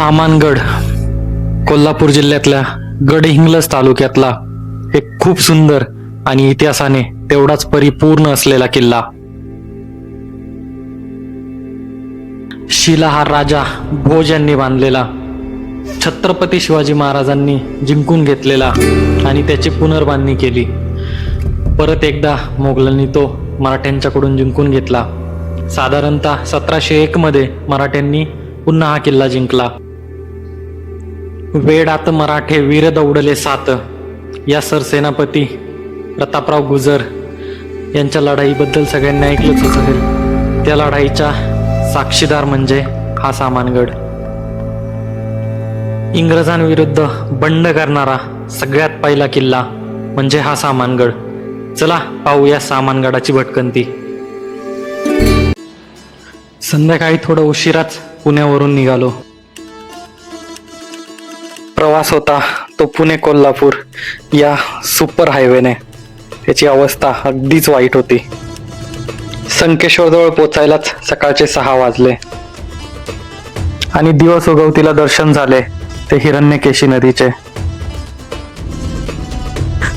सामानगड कोल्हापूर जिल्ह्यातल्या गडहिंग्लज तालुक्यातला एक खूप सुंदर आणि इतिहासाने तेवढाच परिपूर्ण असलेला किल्ला. शिला हा राजा भोज यांनी बांधलेला. छत्रपती शिवाजी महाराजांनी जिंकून घेतलेला आणि त्याची पुनर्बांधणी केली. परत एकदा मोगलांनी तो मराठ्यांच्याकडून जिंकून घेतला. साधारणतः सतराशे एकमध्ये मराठ्यांनी पुन्हा हा किल्ला जिंकला. वेडात मराठे वीर दौडले सात. या सरसेनापती प्रतापराव गुजर यांच्या लढाईबद्दल सगळ्यांनी ऐकलंच असेल. त्या लढाईच्या साक्षीदार म्हणजे हा सामानगड. इंग्रजांविरुद्ध बंड करणारा सगळ्यात पहिला किल्ला म्हणजे हा सामानगड. चला पाहूया सामानगडाची भटकंती. संध्याकाळी थोडं उशिराच पुण्यावरून निघालो. प्रवास होता तो पुणे कोल्हापूर या सुपर हायवेने. त्याची अवस्था अगदीच वाईट होती. संकेश्वरजवळ पोचायलाच सकाळचे सहा वाजले. आणि दिवस उगवतीला दर्शन झाले ते हिरण्यकेशी नदीचे.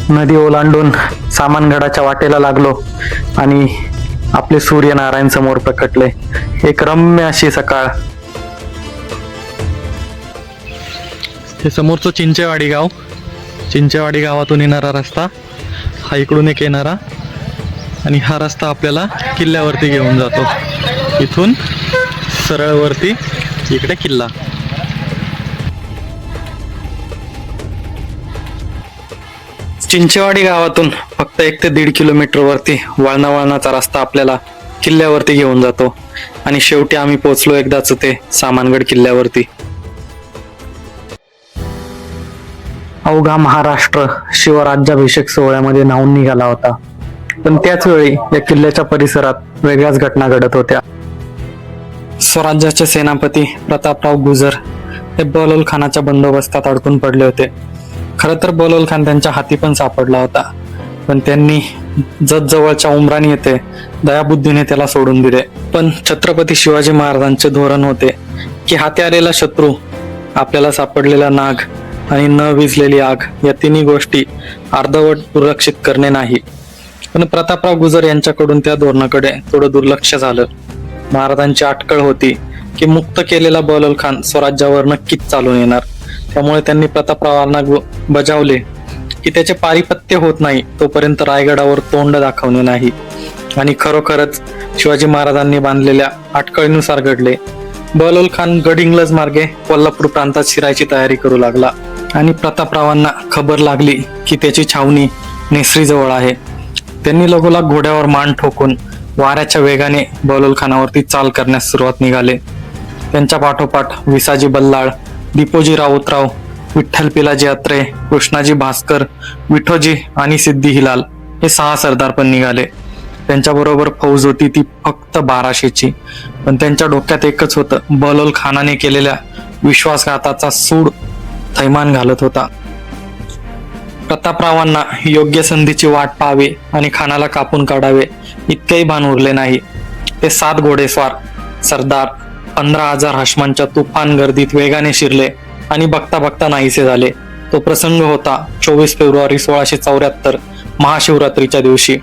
नदी ओलांडून सामानगडाच्या वाटेला लागलो आणि आपले सूर्यनारायण समोर प्रकटले. एक रम्य अशी सकाळ हे समोरचं चिंचेवाडी गाव. चिंचेवाडी गावातून येणारा रस्ता. हा इकडून एक येणारा. आणि हा रस्ता आपल्याला किल्ल्यावरती घेऊन जातो. इथून सरळवरती इकडे किल्ला. चिंचेवाडी गावातून फक्त एक ते दीड किलोमीटरवरती वळणा वळणाचा रस्ता आपल्याला किल्ल्यावरती घेऊन जातो. आणि शेवटी आम्ही पोचलो एकदाच ते सामानगड किल्ल्यावरती. अवघा महाराष्ट्र शिवराज्याभिषेक सोहळ्यामध्ये नावून निघाला होता. पण त्याच वेळी या किल्ल्याच्या परिसरात वेगळ्याच घटना घडत होत्या. स्वराज्याचे सेनापती प्रतापराव गुजर हे बलोल खानाच्या बंदोबस्तात अडकून पडले होते. खरं तर बलोल खान त्यांच्या हाती पण सापडला होता. पण त्यांनी जत जवळच्या उमराणी येथे दयाबुद्धीने त्याला सोडून दिले. पण छत्रपती शिवाजी महाराजांचे धोरण होते की हाती आलेला शत्रू आपल्याला सापडलेला नाग आणि न विजलेली आग या तिन्ही गोष्टी अर्धवट दुर्लक्षित करणे नाही. पण प्रतापराव गुजर यांच्याकडून त्या धोरणाकडे थोडं दुर्लक्ष झालं. महाराजांची अटकळ होती की मुक्त केलेला बलोल खान स्वराज्यावर नक्कीच चालून येणार. त्यामुळे त्यांनी प्रतापरावांना बजावले की त्याचे पारिपत्य होत नाही तोपर्यंत रायगडावर तोंड दाखवणे नाही. आणि खरोखरच शिवाजी महाराजांनी बांधलेल्या अटकळीनुसार घडले. बलोल खान गडिंग्लज मार्गे कोल्हापूर प्रांतात शिरायची तयारी करू लागला. आणि प्रतापरावांना खबर लागली की त्याची छावणी नेसरीजवळ आहे. त्यांनी लगोलाग घोड्यावर मान ठोकून वाऱ्याच्या वेगाने बलोल खानावरती चाल करण्यास सुरुवात निघाले. त्यांच्या पाठोपाठ विसाजी बल्लाळ दीपोजी राऊतराव विठ्ठल पिलाजी अत्रे कृष्णाजी भास्कर विठोजी आणि सिद्धी हिलाल हे सहा सरदार पण निघाले. त्यांच्याबरोबर फौज होती ती फक्त बाराशेची. पण त्यांच्या डोक्यात एकच होतं बलोल खानाने केलेल्या विश्वासघाताचा सूड थैमान घालत होता. प्रतापरावांना योग्य संधीची वाट पाहावी आणि खानाला कापून काढावे इतकेही भान उरले नाही. ते सात घोडेस्वार सरदार पंधरा हजार हशमांच्या तुफान गर्दीत वेगाने शिरले आणि बघता बघता नाहीसे झाले. तो प्रसंग होता चोवीस फेब्रुवारी सोळाशे चौऱ्याहत्तर महाशिवरात्रीच्या दिवशी.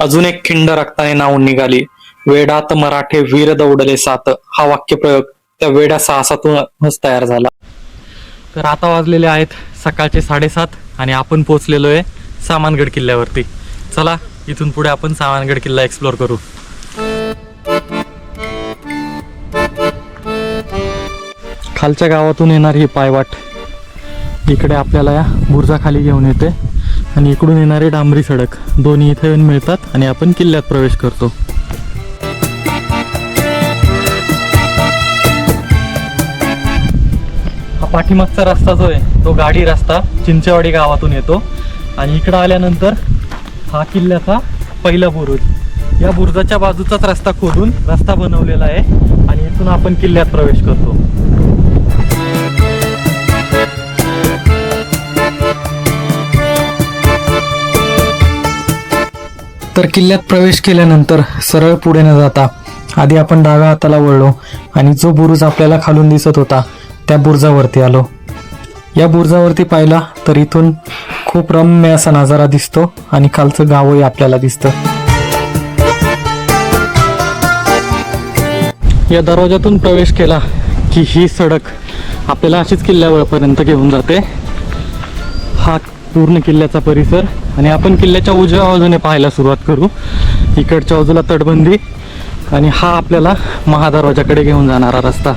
अजून एक खिंड रक्ताने नावून निघाली. वेडात मराठे वीर दौडले सात. हा वाक्यप्रयोग त्या वेड्या साहसातूनच तयार झाला. तर आता वाजलेले आहेत सकाळचे साडेसात आणि आपण पोचलेलो आहे सामानगड किल्ल्यावरती. चला इथून पुढे आपण सामानगड किल्ला एक्सप्लोर करू. खालच्या गावातून येणारी ही पायवाट इकडे आपल्याला या बुर्जाखाली घेऊन येते आणि इकडून येणारी डांबरी सडक. दोन्ही इथे येऊन मिळतात आणि आपण किल्ल्यात प्रवेश करतो. पाठीमागचा रस्ता जो आहे तो गाडी रस्ता चिंचेवाडी गावातून येतो. आणि इकडं आल्यानंतर हा किल्ल्याचा पहिला बुरुज. या बुरुजाच्या बाजूचाच रस्ता खोदून रस्ता बनवलेला आहे आणि इथून आपण किल्ल्यात प्रवेश करतो. तर किल्ल्यात प्रवेश केल्यानंतर सरळ पुढे न जाता आधी आपण डाव्या हाताला वळलो आणि जो बुरुज आपल्याला खालून दिसत होता त्या बुर्जावरती आलो. या बुर्जावरती पाहिला तर इथून खूप रम्य असा नजारा दिसतो आणि खालचं गावही आपल्याला दिसतं. या दरवाजातून प्रवेश केला की ही सडक आपल्याला अशीच किल्ल्यावरपर्यंत घेऊन जाते. हा पूर्ण किल्ल्याचा परिसर आणि आपण किल्ल्याच्या उजव्या बाजूने पाहायला सुरुवात करू. इकडच्या बाजूला तटबंदी आणि हा आपल्याला महादरवाजाकडे घेऊन जाणारा रस्ता.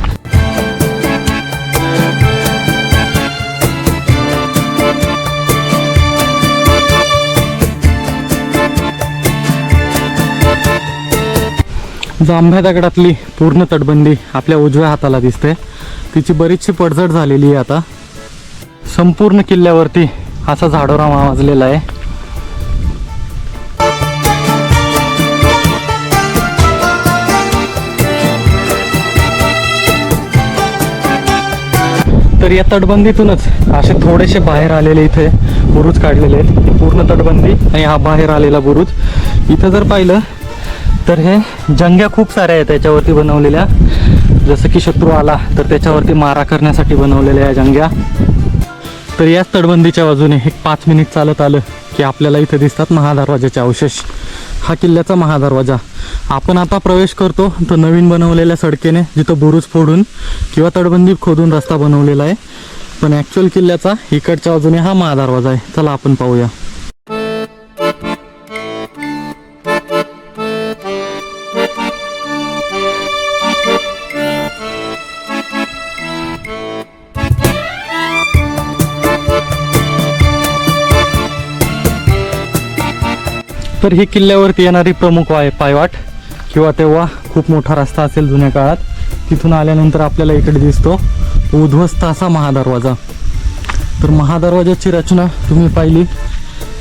जांभ्या दगडातली पूर्ण तटबंदी आपल्या उजव्या हाताला दिसते. तिची बरीचशी पडझड झालेली आहे आता. संपूर्ण किल्ल्यावरती असा झाडोरा माजलेला आहे. तर या तटबंदीतूनच असे थोडेसे बाहेर आलेले इथे बुरुज काढलेले आहेत. पूर्ण तटबंदी आणि हा बाहेर आलेला बुरुज. इथं जर पाहिलं तर हे जंग्या खूप साऱ्या आहेत त्याच्यावरती बनवलेल्या. जसं की शत्रू आला तर त्याच्यावरती मारा करण्यासाठी बनवलेल्या या जंग्या. तर याच तटबंदीच्या बाजूने एक पाच मिनिट चालत आलं की आपल्याला इथं दिसतात महादरवाजाचे अवशेष. हा किल्ल्याचा महादरवाजा. आपण आता प्रवेश करतो तो नवीन बनवलेल्या सडकेने जिथं बुरुज फोडून किंवा तटबंदी खोदून रस्ता बनवलेला आहे. पण ॲक्च्युअल किल्ल्याचा इकडच्या बाजूने हा महादरवाजा आहे. चला आपण पाहूया. तर ही किल्ल्यावरती येणारी प्रमुख वाय पायवाट किंवा तेव्हा खूप मोठा रस्ता असेल जुन्या काळात तिथून आल्यानंतर आपल्याला इकडे दिसतो उद्ध्वस्त असा महादरवाजा. तर महादरवाजाची रचना तुम्ही पाहिली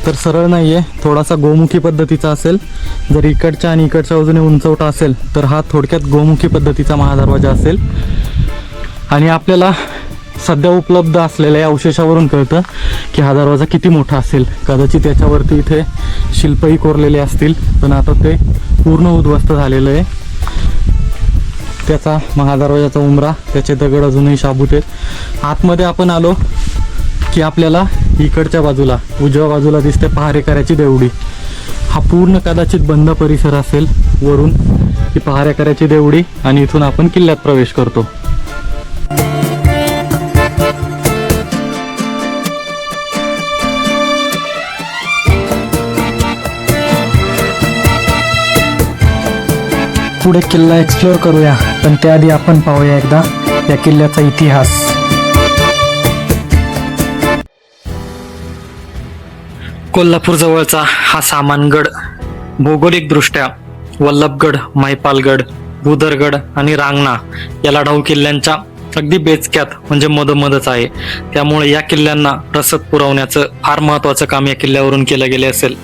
तर सरळ नाही आहे थोडासा गोमुखी पद्धतीचा असेल जर इकडच्या आणि इकडच्या बाजूने उंचवटा असेल तर हा थोडक्यात गोमुखी पद्धतीचा महादरवाजा असेल. आणि आपल्याला सध्या उपलब्ध असलेल्या या अवशेषावरून कळतं की हा दरवाजा किती मोठा असेल. कदाचित त्याच्यावरती इथे शिल्पही कोरलेले असतील पण आता ते पूर्ण उद्ध्वस्त झालेलं आहे. त्याचा महादरवाजाचा उमरा त्याचे दगड अजूनही शाबूत आहेत. आतमध्ये आपण आलो की आपल्याला इकडच्या बाजूला उजव्या बाजूला दिसते पहारेकऱ्याची देवडी. हा पूर्ण कदाचित बंद परिसर असेल वरून ही पहारेकऱ्याची देवडी आणि इथून आपण किल्ल्यात प्रवेश करतो. पुढे किल्ला एक्सप्लोअर करूया. पण त्याआधी आपण पाहूया एकदा या किल्ल्याचा इतिहास. कोल्हापूर जवळचा हा सामानगड भौगोलिकदृष्ट्या वल्लभगड महिपालगड भूदरगड आणि रांगणा या लढाऊ किल्ल्यांच्या अगदी बेचक्यात म्हणजे मधोमधच आहे. त्यामुळे या किल्ल्यांना रसद पुरवण्याचं फार महत्वाचं काम या किल्ल्यावरून केलं गेले असेल.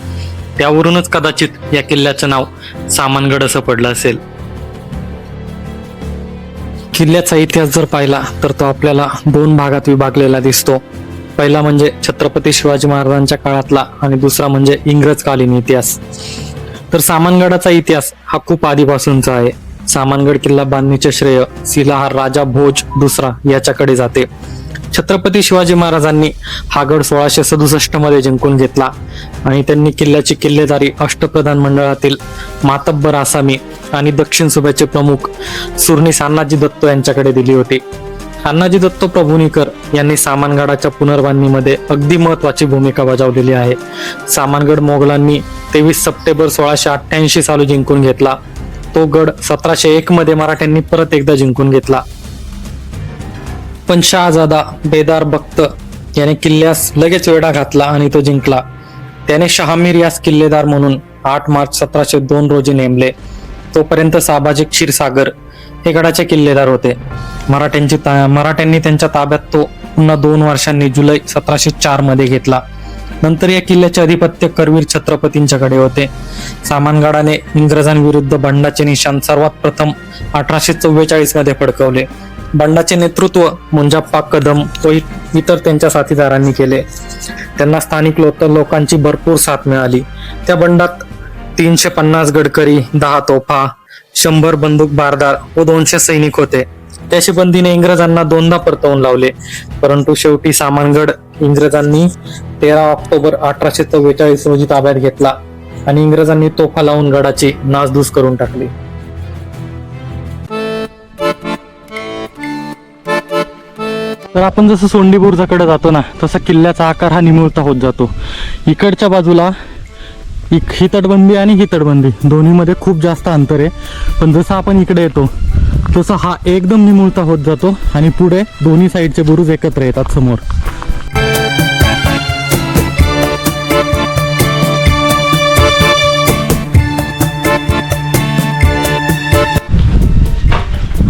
त्यावरूनच कदाचित या किल्ल्याचं नाव सामानगड असं पडलं असेल. किल्ल्याचा इतिहास जर पाहिला तर तो आपल्याला दोन भागात विभागलेला दिसतो. पहिला म्हणजे छत्रपती शिवाजी महाराजांच्या काळातला आणि दुसरा म्हणजे इंग्रजकालीन इतिहास. तर सामानगडाचा इतिहास हा खूप आधीपासूनचा आहे. सामानगड किल्ला बांधणीचे श्रेय शिलाहार राजा भोज दुसरा याच्याकडे जाते. छत्रपती शिवाजी महाराजांनी हा गड सोळाशे सदुसष्टमध्ये जिंकून घेतला. आणि त्यांनी किल्ल्याची किल्लेदारी अष्टप्रधान मंडळातील मातब्बर आसामी आणि दक्षिण सुभेचे प्रमुख सुरनी सान्नाजी दत्तो यांच्याकडे दिली होती. अण्णाजी दत्त प्रभुनीकर यांनी सामानगडाच्या पुनर्बांधणीमध्ये अगदी महत्वाची भूमिका बजावलेली आहे. सामानगड मोगलांनी तेवीस सप्टेंबर सोळाशे अठ्ठ्याऐंशी साली जिंकून घेतला. तो गड सतराशे एक मध्ये मराठ्यांनी परत एकदा जिंकून घेतला. पण शहाजादा बेदार भक्त याने किल्ल्यास लगेच वेढा घातला आणि तो जिंकला. त्याने शहामीर यास किल्लेदार म्हणून आठ मार्च सतराशे दोन रोजी नेमले. तोपर्यंत साबाजी क्षीरसागर हे गडाचे किल्लेदार होते. मराठ्यांची ता- मराठ्यांनी त्यांच्या ताब्यात तो पुन्हा दोन वर्षांनी जुलै सतराशे चारमध्ये घेतला. नंतर या किल्ल्याचे अधिपत्य करवीर छत्रपतींच्याकडे होते. सामानगडाने इंग्रजांविरुद्ध बंडाचे निशाण सर्वात प्रथम अठराशे चव्वेचाळीसमध्ये फडकवले. बंडाचे नेतृत्व मुंजाप्पा कदम व इतर त्यांच्या साथीदारांनी केले. त्यांना स्थानिक लोक लोकांची भरपूर साथ मिळाली. त्या बंडात तीनशे पन्नास गडकरी दहा तोफा शंभर बंदूक बारदार व दोनशे सैनिक होते. त्या बंदीने इंग्रजांना दोनदा परतवून लावले. परंतु शेवटी सामानगड इंग्रजांनी तेरा ऑक्टोबर अठराशे चव्वेचाळीस रोजी ताब्यात घेतला आणि इंग्रजांनी तोफा लावून गडाची नासधूस करून टाकली. तर आपण जसं सोंडी जातो ना तसा किल्ल्याचा आकार हा निमुळता होत जातो. इकडच्या बाजूला इक ही तटबंदी आणि ही तटबंदी दोन्हीमध्ये खूप जास्त अंतर आहे. पण जसं आपण इकडे येतो तसं हा एकदम निमुळता होत जातो आणि पुढे दोन्ही साईडचे बुरुज एकत्र येतात समोर.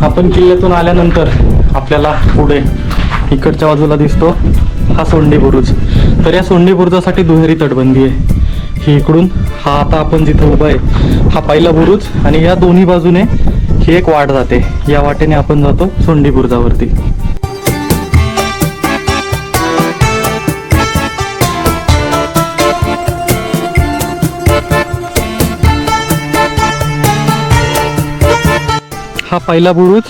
आपण किल्ल्यातून आल्यानंतर आपल्याला पुढे इकडच्या बाजूला दिसतो हा सोंडी बुरुज. तर या सोंडी बुरुजासाठी दुहेरी तटबंदी आहे. ही इकडून हा आता आपण जिथं उभा आहे हा पहिला बुरुज आणि या दोन्ही बाजूने ही एक वाट जाते. या वाटेने आपण जातो सोंडी बुरुजावरती. हा पहिला बुरुज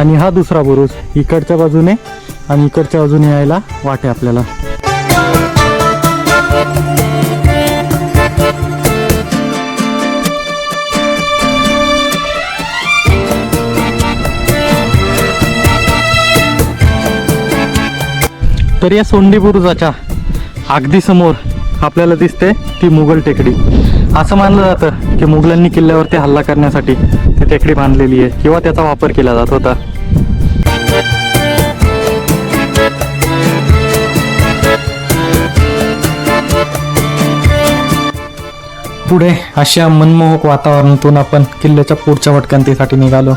आणि हा दुसरा बुरुज इकडच्या बाजूने आणि इकडच्या बाजूने यायला वाटे आपल्याला. तर या सोंडी बुरुजाच्या अगदी समोर आपल्याला दिसते ती मुघल टेकडी. असं मानलं जातं की मुघलांनी किल्ल्यावरती हल्ला करण्यासाठी ती टेकडी बांधलेली आहे किंवा त्याचा वापर केला जात होता. पुढे अशा मनमोहक वातावरणातून आपण किल्ल्याच्या पुढच्या भटकंतीसाठी निघालो.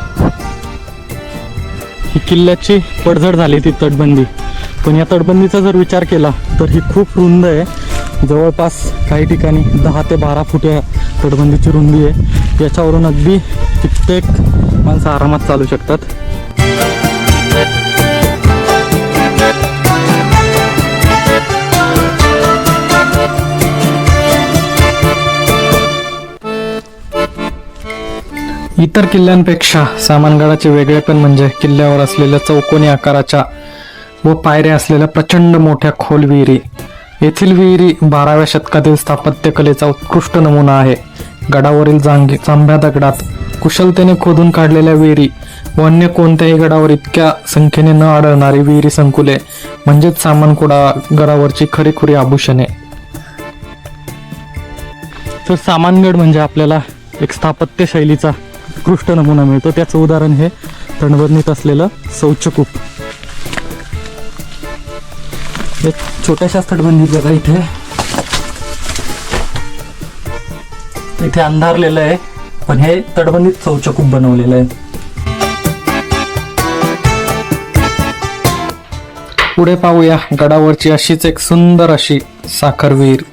ही किल्ल्याची पडझड झाली ती तटबंदी. पण या तटबंदीचा जर विचार केला तर ही खूप रुंद आहे. जवळपास काही ठिकाणी दहा ते बारा फूट या तटबंदीची रुंदी आहे. याच्यावरून अगदी कित्येक माणसं आरामात चालू शकतात. इतर किल्ल्यांपेक्षा सामानगडाचे वेगळेपण म्हणजे किल्ल्यावर असलेल्या चौकोनी आकाराच्या व पायऱ्या असलेल्या प्रचंड मोठ्या खोल विहिरी. येथील विहिरी बाराव्या शतकातील स्थापत्यकलेचा उत्कृष्ट नमुना आहे. गडावरील जांगे जांभ्या दगडात कुशलतेने खोदून काढलेल्या विहिरी व अन्य कोणत्याही गडावर इतक्या संख्येने न आढळणारी विहिरी संकुले म्हणजेच सामानकुडा गडावरची खरीखुरी आभूषणे. तर सामानगड म्हणजे आपल्याला एक स्थापत्य शैलीचा उत्कृष्ट नमुना मिळतो. त्याचं उदाहरण हे तणबरणीत असलेलं शौचकूप छोट्याशा तटबंदीत बघा इथे इथे अंधारलेलं आहे. पण हे तटबंदीत चौचकूप बनवलेलं आहे. पुढे पाहूया गडावरची अशीच एक सुंदर अशी साखर विहीर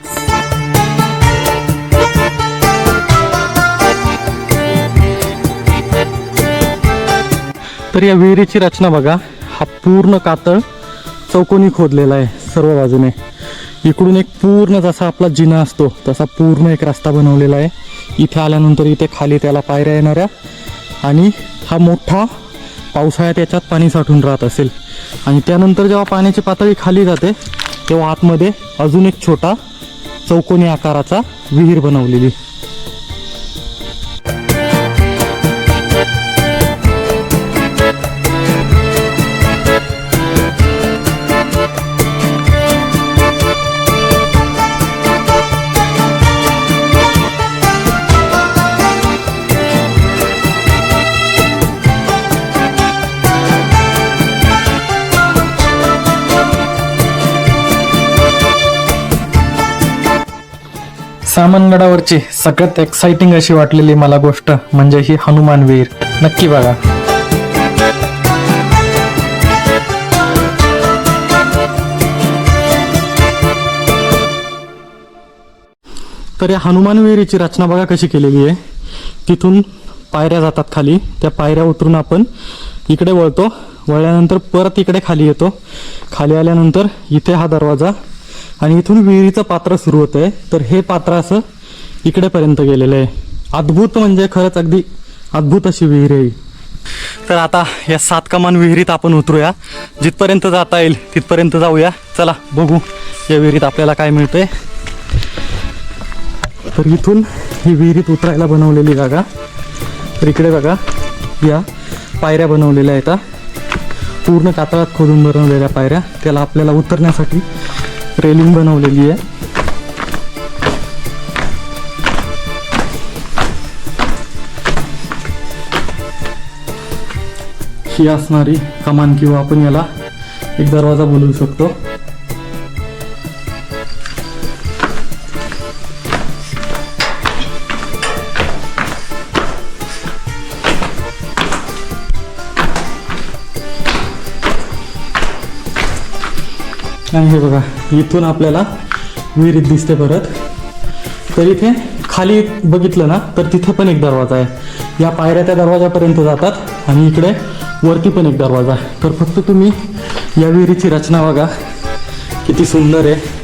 तर या विहिरीची रचना बघा. हा पूर्ण कातळ चौकोनी खोदलेला आहे सर्व बाजूने. इकडून एक पूर्ण जसा आपला जिना असतो तसा पूर्ण एक रस्ता बनवलेला आहे. इथे आल्यानंतर इथे खाली त्याला पायऱ्या येणाऱ्या आणि हा मोठा पावसाळ्यात याच्यात पाणी साठून राहत असेल. आणि त्यानंतर जेव्हा पाण्याची पातळी खाली जाते तेव्हा आतमध्ये अजून एक छोटा चौकोनी आकाराचा विहीर बनवलेली. सामनगडावरची सगळ्यात एक्साइटिंग अशी वाटलेली मला गोष्ट म्हणजे ही हनुमान विहीर. नक्की बघा. तर या हनुमान विहिरीची रचना बघा कशी केलेली आहे. तिथून पायऱ्या जातात खाली. त्या पायऱ्या उतरून आपण इकडे वळतो. वळल्यानंतर परत इकडे खाली येतो. खाली आल्यानंतर इथे हा दरवाजा आणि इथून विहिरीचं पात्र सुरू होतं आहे तर हे पात्र असं इकडेपर्यंत गेलेलं आहे. अद्भुत म्हणजे खरंच अगदी अद्भुत अशी विहीर आहे तर आता या सात कमान विहिरीत आपण उतरूया. जिथपर्यंत जाता येईल तिथपर्यंत जाऊया. चला बघू या विहिरीत आपल्याला काय मिळतंय. तर इथून ही विहिरीत उतरायला बनवलेली जागा. तर इकडे बघा या पायऱ्या बनवलेल्या आहेत पूर्ण कातळात खोदून बनवलेल्या पायऱ्या. त्याला आपल्याला उतरण्यासाठी रेलिंग बनवलेली आहे. ही असणारी कमान किंवा आपण याला एक दरवाजा बोलवू शकतो. आणि हे बघा इथून आपल्याला विहिरीत दिसते परत. तर इथे खाली बघितलं ना तर तिथे पण एक दरवाजा आहे. या पायऱ्या त्या दरवाजापर्यंत जातात आणि इकडे वरती पण एक दरवाजा आहे. तर फक्त तुम्ही या विहिरीची रचना बघा. किती सुंदर आहे.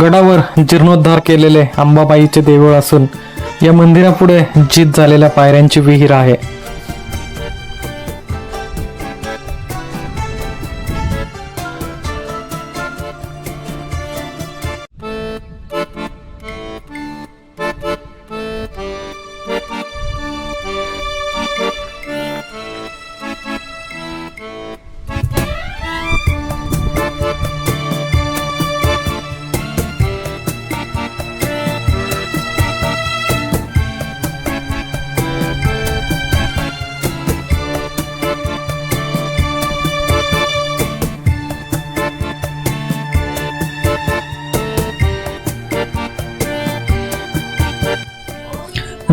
गडावर जीर्णोद्धार केलेले अंबाबाईचे देऊळ असून या मंदिरापुढे जीत झालेल्या पायऱ्यांची विहीर आहे.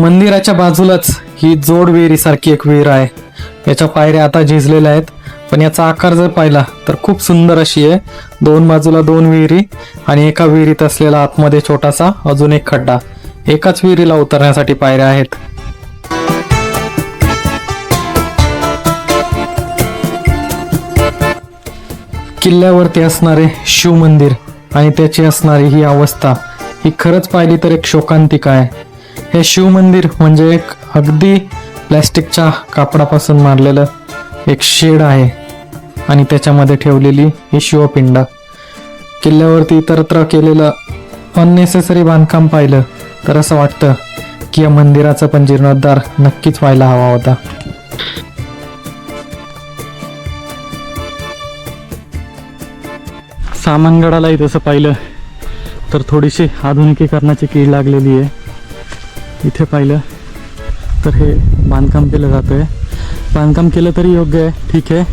मंदिराच्या बाजूलाच ही जोड विहिरीसारखी एक विहीर आहे. याच्या पायऱ्या आता झिजलेल्या आहेत. पण याचा आकार जर पाहिला तर खूप सुंदर अशी आहे. दोन बाजूला दोन विहिरी आणि एका विहिरीत असलेला आतमध्ये छोटासा अजून एक खड्डा. एकाच विहिरीला उतरण्यासाठी पायऱ्या आहेत. किल्ल्यावरती असणारे शिव मंदिर आणि त्याची असणारी ही अवस्था ही खरंच पाहिली तर एक शोकांतिका आहे. हे शिव मंदिर म्हणजे एक अगदी प्लॅस्टिकच्या कापडापासून मारलेलं एक शेड आहे. आणि त्याच्यामध्ये ठेवलेली ही शिवपिंड. किल्ल्यावरती इतरत्र केलेलं अननेसेसरी बांधकाम पाहिलं तर असं वाटतं की या मंदिराचा पण जीर्णोद्धार नक्कीच व्हायला हवा होता. सामानगडालाही तसं पाहिलं तर थोडीशी आधुनिकीकरणाची कीड लागलेली आहे. इथे पाहिलं. तर हे बांधकाम केलं जातं आहे बांधकाम केलं तरी योग्य आहे ठीक आहे.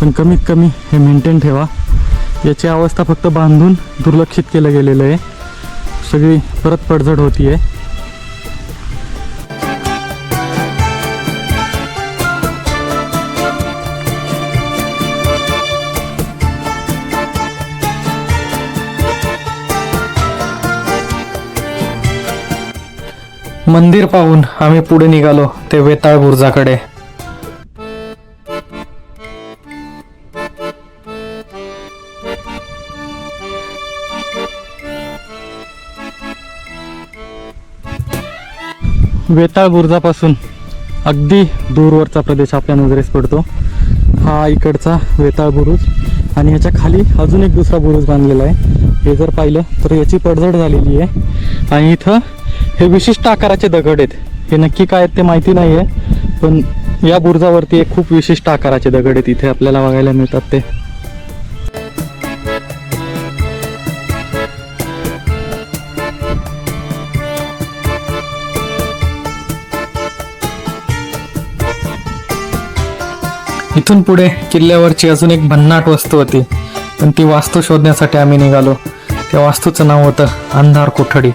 पण कमीत कमी हे मेंटेन ठेवा. याची अवस्था फक्त बांधून दुर्लक्षित केलं गेलेलं आहे. सगळी परत पडझड होती आहे मंदिर पाहून आम्ही पुढे निघालो ते वेताळ बुर्जाकडे. वेताळ बुर्जापासून अगदी दूरवरचा प्रदेश आपल्या नजरेस पडतो. हा इकडचा वेताळ बुरुज आणि ह्याच्या खाली अजून एक दुसरा बुरुज बांधलेला आहे. हे जर पाहिलं तर याची पडझड झालेली आहे. आणि इथं हे विशिष्ट आकाराचे दगड आहेत. हे नक्की काय आहेत ते माहिती नाही आहे पण या बुर्जावरती एक खूप विशिष्ट आकाराचे दगड आहेत. इथे आपल्याला बघायला मिळतात ते. इथून पुढे किल्ल्यावरची अजून एक भन्नाट वस्तू होती पण ती वास्तू शोधण्यासाठी आम्ही निघालो. त्या वास्तूचं नाव होतं अंधार कोठडी.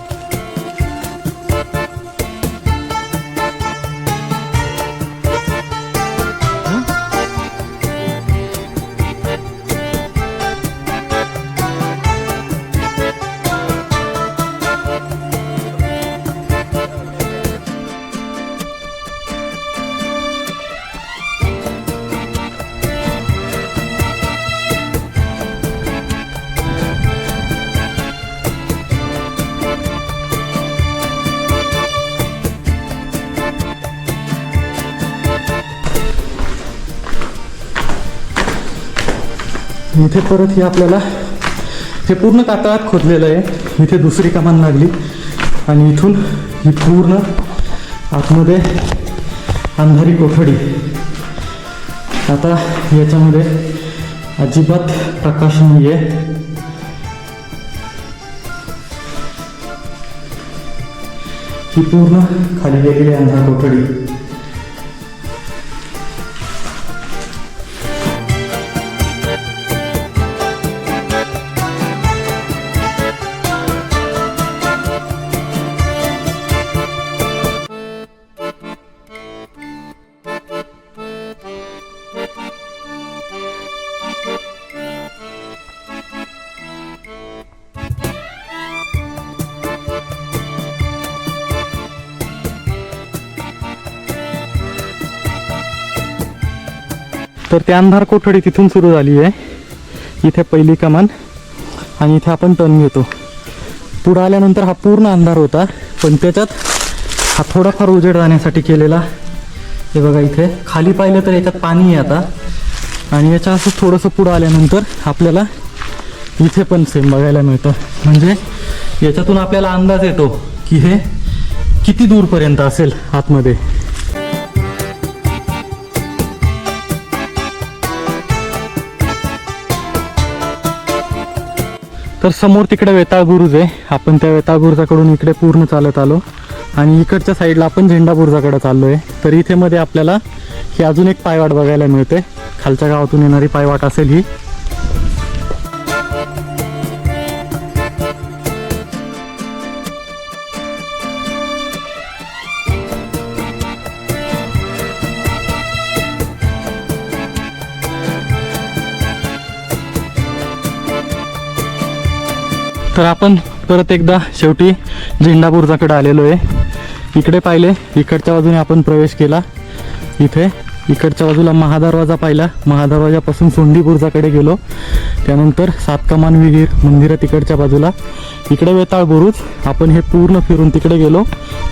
इथे परत हे आपल्याला हे पूर्ण कातळात खोदलेलं आहे. इथे दुसरी कमान लागली. आणि इथून ही पूर्ण आतमध्ये अंधारी कोठडी. आता याच्यामध्ये अजिबात प्रकाश नाही आहे ही पूर्ण खाली गेलेली अंधार कोठडी. तर ते अंधार कोठडी तिथून सुरू झाली आहे. इथे पहिली कमान आणि इथे आपण टर्न घेतो. पुढं आल्यानंतर हा पूर्ण अंधार होता पण त्याच्यात हा थोडाफार उजेड जाण्यासाठी केलेला हे बघा इथे. खाली पाहिलं तर याच्यात पाणी आहे आता. आणि याच्या असं थोडंसं पुढं आल्यानंतर आपल्याला इथे पण सेम बघायला मिळतं. म्हणजे याच्यातून आपल्याला अंदाज येतो की हे किती दूरपर्यंत असेल आतमध्ये. तर समोर तिकडे वेताळबुरुज आहे. आपण त्या वेताळबुरुजाकडून इकडे पूर्ण चालत आलो. आणि इकडच्या साईडला आपण झेंडा बुरुजाकडे चाललो आहे तर इथे मध्ये आपल्याला ही अजून एक पायवाट बघायला मिळते. खालच्या गावातून येणारी पायवाट असेल ही. तर आपण परत एकदा शेवटी झेंडा आलेलो आहे. इकडे पाहिले इकडच्या बाजूने आपण प्रवेश केला. इथे इकडच्या बाजूला महादरवाजा पाहिला. महादरवाजापासून सोंडी गेलो. त्यानंतर सातकमान विहीर मंदिर तिकडच्या बाजूला. इकडे वेताळ बुरुज आपण हे पूर्ण फिरून तिकडे गेलो.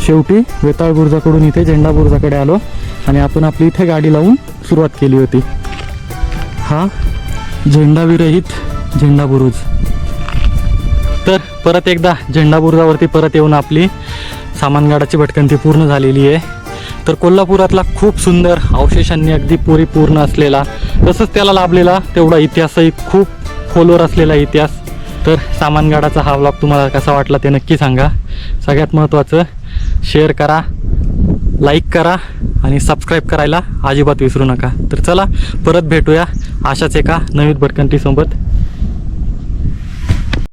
शेवटी वेताळबुरुजाकडून इथे झेंडाबुरुजाकडे आलो आणि आपण आपली इथे गाडी लावून सुरुवात केली होती. हा झेंडाविरहित झेंडाबुरुज परत एकदा झेंडा बुरुजावरती परत येऊन आपली सामानगाडाची भटकंती पूर्ण झालेली आहे. तर कोल्हापुरातला खूप सुंदर अवशेषांनी अगदी परिपूर्ण असलेला तसंच त्याला लाभलेला तेवढा इतिहासही खूप खोलवर असलेला इतिहास. तर सामानगाडाचा हा व्लॉग तुम्हाला कसा वाटला ते नक्की सांगा. सगळ्यात महत्त्वाचं शेअर करा लाईक करा आणि सबस्क्राईब करायला अजिबात विसरू नका. तर चला परत भेटूया अशाच एका नवीन भटकंतीसोबत.